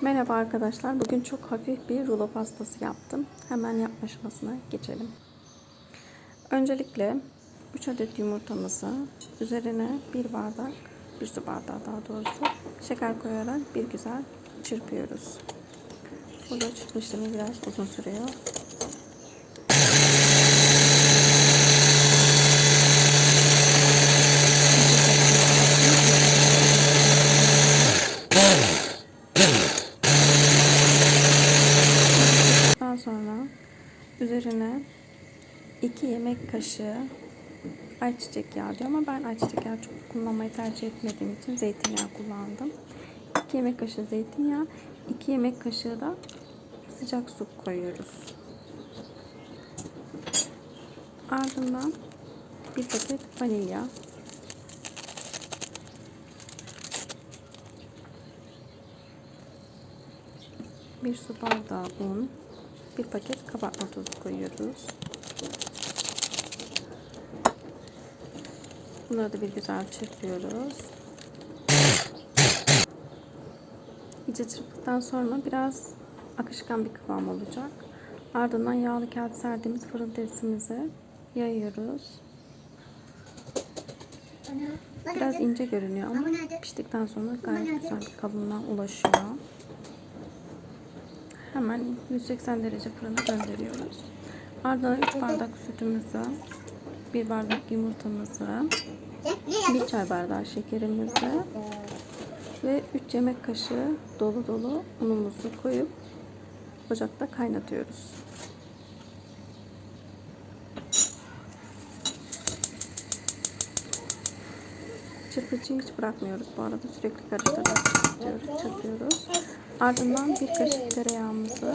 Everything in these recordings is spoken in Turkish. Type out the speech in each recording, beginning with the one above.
Merhaba arkadaşlar. Bugün çok hafif bir rulo pastası yaptım. Hemen yapma aşamasına geçelim. Öncelikle 3 adet yumurtamızı üzerine bir bardak, bir su bardağı daha doğrusu şeker koyarak bir güzel çırpıyoruz. Burada çırpma işlemi biraz uzun sürüyor. Daha sonra üzerine 2 yemek kaşığı ayçiçek yağı diyor ama ben ayçiçek yağı çok kullanmayı tercih etmediğim için zeytinyağı kullandım. 2 yemek kaşığı zeytinyağı, 2 yemek kaşığı da sıcak su koyuyoruz. Ardından bir paket vanilya, bir su bardağı un, bir paket kabartma tozu koyuyoruz. Bunları da bir güzel çırpıyoruz. İyice çırptıktan sonra biraz akışkan bir kıvam olacak. Ardından yağlı kağıt serdiğimiz fırın tepsimize yayıyoruz. Biraz ince görünüyor ama piştikten sonra gayet güzel bir kalınlığa ulaşıyor. Hemen 180 derece fırına gönderiyoruz. Ardından 3 bardak sütümüzü, 1 bardak yumurtamızı, 1 çay bardağı şekerimizi ve 3 yemek kaşığı dolu dolu unumuzu koyup ocakta kaynatıyoruz. Çırpıcıyı hiç bırakmıyoruz bu arada sürekli karıştırarak çırpıyoruz. Ardından bir kaşık tereyağımızı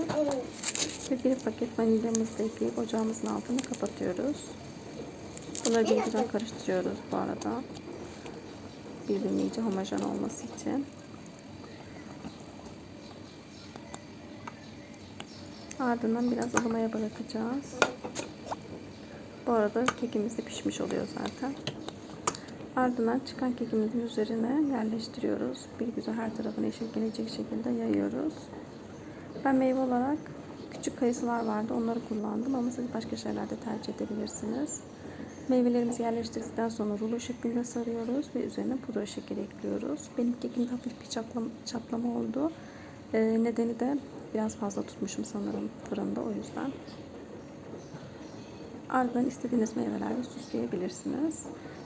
ve bir paket vanilyamızı ekleyip ocağımızın altını kapatıyoruz. Bunları bir güzel karıştırıyoruz bu arada. Birbirine iyice homojen olması için. Ardından biraz ılımaya bırakacağız. Bu arada kekimiz de pişmiş oluyor zaten. Ardından çıkan kekimizin üzerine yerleştiriyoruz. Bir güzel her tarafına eşit gelecek şekilde yayıyoruz. Ben meyve olarak küçük kayısılar vardı. Onları kullandım ama siz başka şeyler de tercih edebilirsiniz. Meyvelerimizi yerleştirdikten sonra rulo şeklinde sarıyoruz ve üzerine pudra şekeri ekliyoruz. Benim kekim hafif bir çaplama, çaplama oldu. Ee, nedeni de biraz fazla tutmuşum sanırım fırında o yüzden. Ardından istediğiniz meyvelerle süsleyebilirsiniz.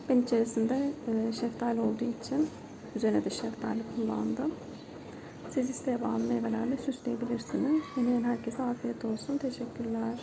Ben içerisinde e, şeftali olduğu için üzerine de şeftali kullandım. Siz isteğe bağlı meyvelerle süsleyebilirsiniz. Deneyen herkese afiyet olsun. Teşekkürler.